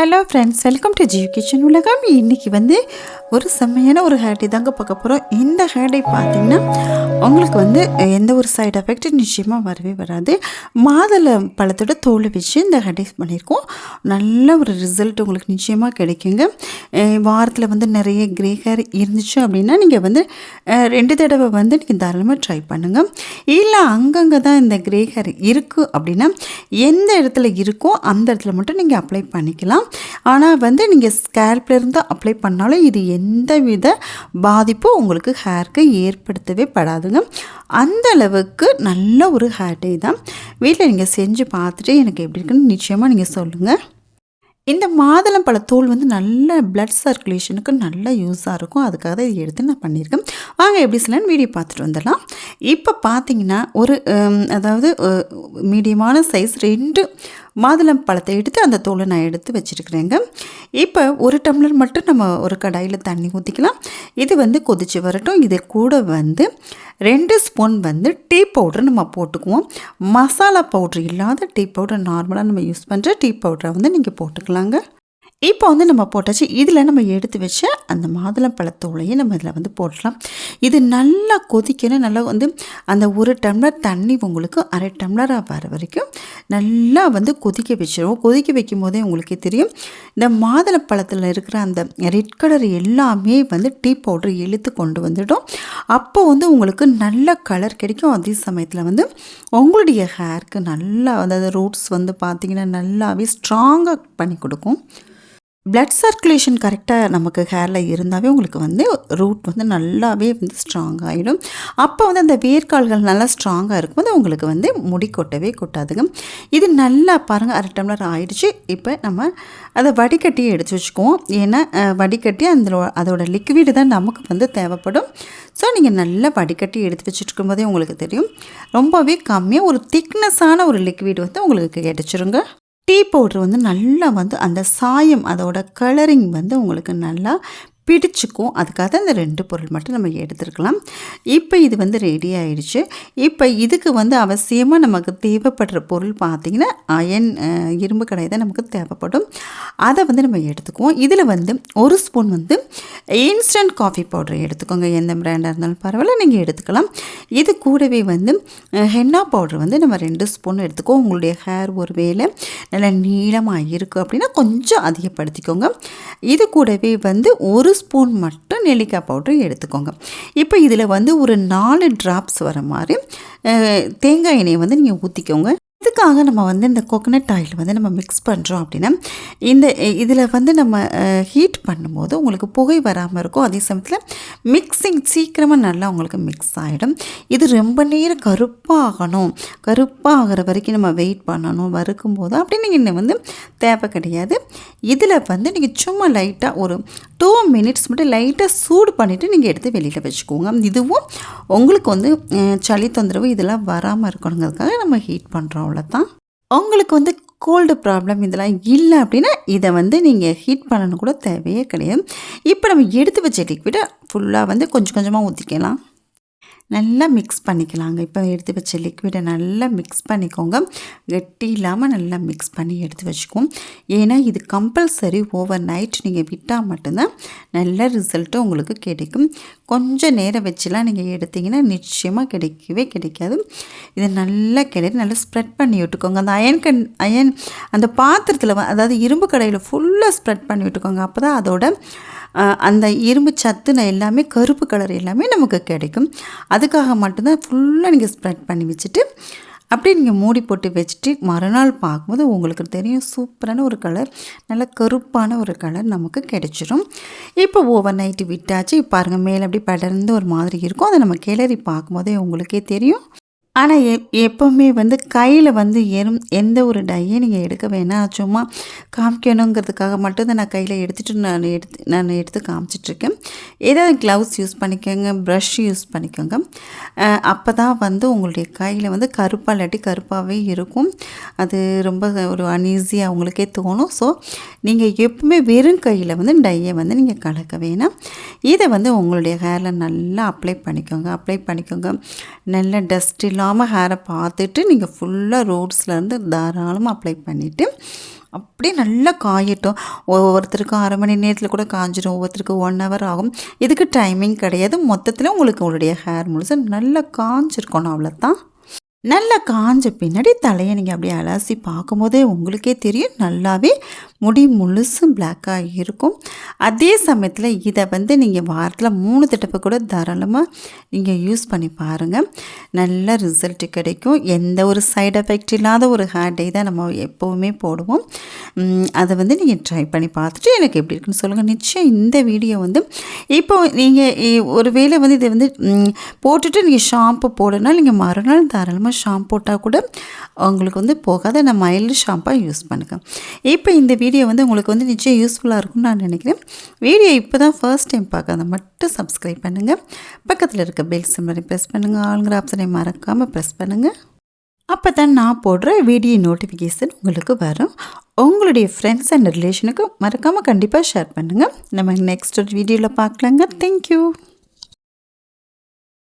Hello friends welcome to ஜியூ kitchen உலகம். இன்றைக்கி வந்து ஒரு செம்மையான ஒரு ஹேர்டை தாங்க பார்க்க போகிறோம் இந்த ஹேர்டே பார்த்தீங்கன்னா உங்களுக்கு வந்து எந்த ஒரு சைட் எஃபெக்ட் நிச்சயமாக வரவே வராது. மாதுளை பழத்தோட தோலை வச்சு இந்த ஹேர்டை பண்ணியிருக்கோம். நல்ல ஒரு ரிசல்ட் உங்களுக்கு நிச்சயமாக கிடைக்குங்க. வாரத்தில் வந்து நிறைய கிரே ஹேர் இருந்துச்சு அப்படின்னா நீங்கள் வந்து ரெண்டு தடவை வந்து நீங்கள் தாராளமாக ட்ரை பண்ணுங்கள் இல்லை அங்கங்கே தான் இந்த கிரே ஹேர் இருக்குது அப்படின்னா எந்த இடத்துல இருக்கோ அந்த இடத்துல மட்டும் நீங்கள் அப்ளை பண்ணிக்கலாம். ஆனால் வந்து நீங்கள் ஸ்கேல்ப்லேருந்து அப்ளை பண்ணாலும் இது எந்த வித பாதிப்பும் உங்களுக்கு ஹேருக்கு ஏற்படுத்தவே படாதுங்க. அந்த அளவுக்கு நல்ல ஒரு ஹேர் டே தான். வீட்டில் நீங்கள் செஞ்சு பார்த்துட்டு எனக்கு எப்படி இருக்குன்னு நிச்சயமாக நீங்கள் சொல்லுங்கள் இந்த மாதுளம்பழ தோல் வந்து நல்ல பிளட் சர்க்குலேஷனுக்கு நல்ல யூஸாக இருக்கும். அதுக்காக தான் இது எடுத்து நான் பண்ணியிருக்கேன். வாங்க எப்படி சொல்லலாம்னு வீடியோ பார்த்துட்டு வந்துடலாம். இப்போ பார்த்தீங்கன்னா ஒரு அதாவது மீடியமான சைஸ் ரெண்டு மாதுளம் பழத்தை எடுத்து அந்த தோலை நான் எடுத்து வச்சுருக்கிறேங்க. இப்போ ஒரு டம்ளர் மட்டும் நம்ம ஒரு கடாயில் தண்ணி ஊற்றிக்கலாம் இது வந்து கொதிச்சு வரட்டும். இது கூட வந்து ரெண்டு ஸ்பூன் வந்து டீ பவுடர் நம்ம போட்டுக்குவோம். மசாலா பவுட்ரு இல்லாத டீ பவுடர் நார்மலாக நம்ம யூஸ் பண்ணுற டீ பவுடரை வந்து நீங்கள் போட்டுக்கலாங்க. இப்போ வந்து நம்ம போட்டாச்சு. இதில் நம்ம எடுத்து வச்ச அந்த மாதுளம்பழத்தோலையும் நம்ம இதில் வந்து போடலாம். இது நல்லா கொதிக்கணும். நல்லா வந்து அந்த ஒரு டம்ளர் தண்ணி உங்களுக்கு அரை டம்ளராக வர வரைக்கும் நல்லா வந்து கொதிக்க வச்சிருவோம். கொதிக்க வைக்கும் போதே உங்களுக்கே தெரியும். இந்த மாதுளப்பழத்தில் இருக்கிற அந்த ரெட் கலர் எல்லாமே வந்து டீ பவுடர் இழுத்து கொண்டு வந்துடும். அப்போ வந்து உங்களுக்கு நல்ல கலர் கிடைக்கும். அதே சமயத்தில் வந்து உங்களுடைய ஹேருக்கு நல்லா அதாவது ரூட்ஸ் வந்து பார்த்திங்கன்னா நல்லாவே ஸ்ட்ராங்காக பண்ணி கொடுக்கும். பிளட் சர்க்குலேஷன் கரெக்டாக நமக்கு ஹேரில் இருந்தாவே உங்களுக்கு வந்து ரூட் வந்து நல்லாவே வந்து ஸ்ட்ராங் ஆகிடும் அப்போ வந்து அந்த வேர்க்கால்கள் நல்லா ஸ்ட்ராங்காக இருக்கும்போது உங்களுக்கு வந்து முடி கொட்டவே கொட்டாதுங்க. இது நல்லா பாருங்கள் அரை டம்ளர் ஆயிடுச்சு. இப்போ நம்ம அதை வடிகட்டி எடுத்து வச்சுக்குவோம். ஏன்னா வடிகட்டி அந்த அதோட லிக்விடு தான் நமக்கு வந்து தேவைப்படும். ஸோ நீங்கள் நல்லா வடிகட்டி எடுத்து வச்சுட்டு இருக்கும்போதே உங்களுக்கு தெரியும். ரொம்பவே கம்மியாக ஒரு திக்னஸான ஒரு லிக்விட் வந்து உங்களுக்கு கிடச்சிருங்க. டீ பவுடர் வந்து நல்லா வந்து அந்த சாயம் அதோட கலரிங் வந்து உங்களுக்கு நல்லா பிடிச்சிக்கும். அதுக்காக அந்த ரெண்டு பொருள் மட்டும் நம்ம எடுத்துருக்கலாம். இப்போ இது வந்து ரெடி ஆயிடுச்சு. இப்போ இதுக்கு வந்து அவசியமாக நமக்கு தேவைப்படுற பொருள் பார்த்திங்கன்னா அயன் இரும்பு கடை தான் நமக்கு தேவைப்படும். அதை வந்து நம்ம எடுத்துக்குவோம். இதில் வந்து ஒரு ஸ்பூன் வந்து இன்ஸ்டன்ட் காஃபி பவுடர் எடுத்துக்கோங்க. எந்த பிராண்டாக இருந்தாலும் பரவாயில்ல நீங்கள் எடுத்துக்கலாம். இது கூடவே வந்து ஹென்னா பவுடர் வந்து நம்ம ரெண்டு ஸ்பூன் எடுத்துக்குவோம். உங்களுடைய ஹேர் ஒரு வேலை நல்லா நீளமாக இருக்குது அப்படின்னா கொஞ்சம் அதிகப்படுத்திக்கோங்க. இது கூடவே வந்து ஒரு ஸ்பூன் மட்டும் நெல்லிக்காய் பவுடர் எடுத்துக்கோங்க. இப்போ இதில் வந்து ஒரு நாலு ட்ராப்ஸ் வர மாதிரி தேங்காய் எண்ணெயை வந்து நீங்கள் ஊற்றிக்கோங்க இதுக்காக நம்ம வந்து இந்த கோகனட் ஆயில் வந்து நம்ம மிக்ஸ் பண்ணுறோம் அப்படின்னா இந்த இதில் வந்து நம்ம ஹீட் பண்ணும்போது உங்களுக்கு புகை வராமல் இருக்கும். அதே சமயத்தில் மிக்சிங் சீக்கிரமாக நல்லா உங்களுக்கு மிக்ஸ் ஆகிடும் இது ரொம்ப நேரம் கருப்பாகணும். கருப்பாக வரைக்கும் நம்ம வெயிட் பண்ணணும். வறுக்கும் போது அப்படின்னு நீங்கள் வந்து தேவை கிடையாது. இதில் வந்து நீங்கள் சும்மா லைட்டாக ஒரு டூ மினிட்ஸ் மட்டும் லைட்டாக சூடு பண்ணிவிட்டு நீங்கள் எடுத்து வெளியில் வச்சுக்கோங்க. இதுவும் உங்களுக்கு வந்து சளி தொந்தரவு இதெல்லாம் வராமல் இருக்கணுங்கிறதுக்காக நம்ம ஹீட் பண்ணுறோம் அவ்வளோதான் உங்களுக்கு வந்து கோல்டு ப்ராப்ளம் இதெல்லாம் இல்லை அப்படின்னா இதை வந்து நீங்கள் ஹீட் பண்ணணும் கூட தேவையே கிடையாது. இப்போ நம்ம எடுத்து வச்ச லிக்விடை ஃபுல்லாக வந்து கொஞ்சம் கொஞ்சமாக ஊற்றிக்கலாம் நல்லா மிக்ஸ் பண்ணிக்கலாங்க. இப்போ எடுத்து வச்ச லிக்விடை நல்லா மிக்ஸ் பண்ணிக்கோங்க. கெட்டி இல்லாமல் நல்லா மிக்ஸ் பண்ணி எடுத்து வச்சுக்குவோம். ஏன்னா இது கம்பல்சரி ஓவர் நைட் நீங்கள் விட்டால் மட்டும்தான் நல்ல ரிசல்ட்டு உங்களுக்கு கிடைக்கும். கொஞ்சம் நேரம் வச்சுலாம் நீங்கள் எடுத்தீங்கன்னா நிச்சயமாக கிடைக்கவே கிடைக்காது. இதை நல்லா கிடையாது நல்லா ஸ்ப்ரெட் பண்ணி விட்டுக்கோங்க. அந்த அயன் கண் அயன் அந்த பாத்திரத்தில் வ- அதாவது இரும்பு கடையில் ஃபுல்லாக ஸ்ப்ரெட் பண்ணி விட்டுக்கோங்க. அப்போ தான் அதோட அந்த இரும்பு சத்துன எல்லாமே கருப்பு கலர் எல்லாமே நமக்கு கிடைக்கும். அதுக்காக மட்டும்தான் ஃபுல்லாக நீங்கள் ஸ்ப்ரெட் பண்ணி வச்சுட்டு அப்படியே நீங்கள் மூடி போட்டு வச்சுட்டு மறுநாள் பார்க்கும்போது உங்களுக்கு தெரியும் சூப்பரான ஒரு கலர் நல்ல கருப்பான ஒரு கலர் நமக்கு கிடைச்சிரும். இப்போ ஓவர் நைட்டு விட்டாச்சு. பாருங்கள் மேலே அப்படி படர்ந்து ஒரு மாதிரி இருக்கும். அதை நம்ம கிளறி பார்க்கும்போதே உங்களுக்கே தெரியும். ஆனால் எ எப்போவுமே வந்து கையில் வந்து எறும் எந்த ஒரு டையை நீங்கள் எடுக்க வேணாம் சும்மா காமிக்கணுங்கிறதுக்காக மட்டும்தான் நான் கையில் எடுத்துகிட்டு நான் எடுத்து நான் எடுத்து காமிச்சிட்ருக்கேன். ஏதாவது க்ளவுஸ் யூஸ் பண்ணிக்கோங்க ப்ரஷ் யூஸ் பண்ணிக்கோங்க. அப்போ தான் வந்து உங்களுடைய கையில் வந்து கருப்பாக இல்லாட்டி கருப்பாகவே இருக்கும். அது ரொம்ப ஒரு அன்ஈஸியாக உங்களுக்கே தோணும். ஸோ நீங்கள் எப்பவுமே வெறும் கையில் வந்து டையை வந்து நீங்கள் கலக்க வேணாம். இதை வந்து உங்களுடைய ஹேரில் நல்லா அப்ளை பண்ணிக்கோங்க. அப்ளை பண்ணிக்கோங்க. நல்ல டஸ்ட்டில் இல்லாமல் ஹேரை பார்த்துட்டு நீங்கள் ஃபுல்லாக ரோட்ஸ்லேருந்து தாராளமாக அப்ளை பண்ணிவிட்டு அப்படியே நல்லா காயட்டும். ஒவ்வொருத்தருக்கும் அரை மணி நேரத்தில் கூட காஞ்சிடும் ஒவ்வொருத்தருக்கும் ஒன் ஹவர் ஆகும். இதுக்கு டைமிங் கிடையாது. மொத்தத்தில் உங்களுக்கு உங்களுடைய ஹேர் முழுசு நல்லா காஞ்சிருக்கணும். அவ்வளோதான் நல்லா காஞ்ச பின்னாடி தலையை நீங்கள் அப்படியே அலசி பார்க்கும்போதே உங்களுக்கே தெரியும். நல்லாவே முடி முழுசும் பிளாக்காக இருக்கும். அதே சமயத்தில் இதை வந்து நீங்கள் வாரத்தில் மூணு தடவை கூட தாராளமாக நீங்கள் யூஸ் பண்ணி பாருங்கள் நல்ல ரிசல்ட் கிடைக்கும். எந்த ஒரு சைடு எஃபெக்ட் இல்லாத ஒரு ஹேர் டே தான் நம்ம எப்போவுமே போடுவோம். அதை வந்து நீங்கள் ட்ரை பண்ணி பார்த்துட்டு எனக்கு எப்படி இருக்குன்னு சொல்லுங்கள் நிச்சயம் இந்த வீடியோ வந்து இப்போ நீங்கள் ஒரு வேளை வந்து இதை வந்து போட்டுட்டு நீங்கள் ஷாம்பு போடணும் நீங்கள் மறுநாள் தாராளமாக ஷாம்பு போட்டால் கூட உங்களுக்கு வந்து போகாத நான் மைல்டு ஷாம்பாக யூஸ் பண்ணுங்கள் இப்போ இந்த வீடியோ வந்து உங்களுக்கு வந்து நிச்சயம் யூஸ்ஃபுல்லாக இருக்கும்னு நான் நினைக்கிறேன். வீடியோ இப்போ தான் ஃபர்ஸ்ட் டைம் பார்க்காத மட்டும் சப்ஸ்கிரைப் பண்ணுங்கள் பக்கத்தில் இருக்க பெல் சிம்மரை ப்ரெஸ் பண்ணுங்கள் ஆளுங்கிற ஆப்ஷனை மறக்காமல் ப்ரெஸ் பண்ணுங்கள் அப்போ தான் நான் போடுற வீடியோ நோட்டிஃபிகேஷன் உங்களுக்கு வரும். உங்களுடைய ஃப்ரெண்ட்ஸ் அண்ட் ரிலேஷனுக்கு மறக்காமல் கண்டிப்பாக ஷேர் பண்ணுங்கள் நம்ம நெக்ஸ்ட் ஒரு வீடியோவில் பார்க்கலாங்க. தேங்க்யூ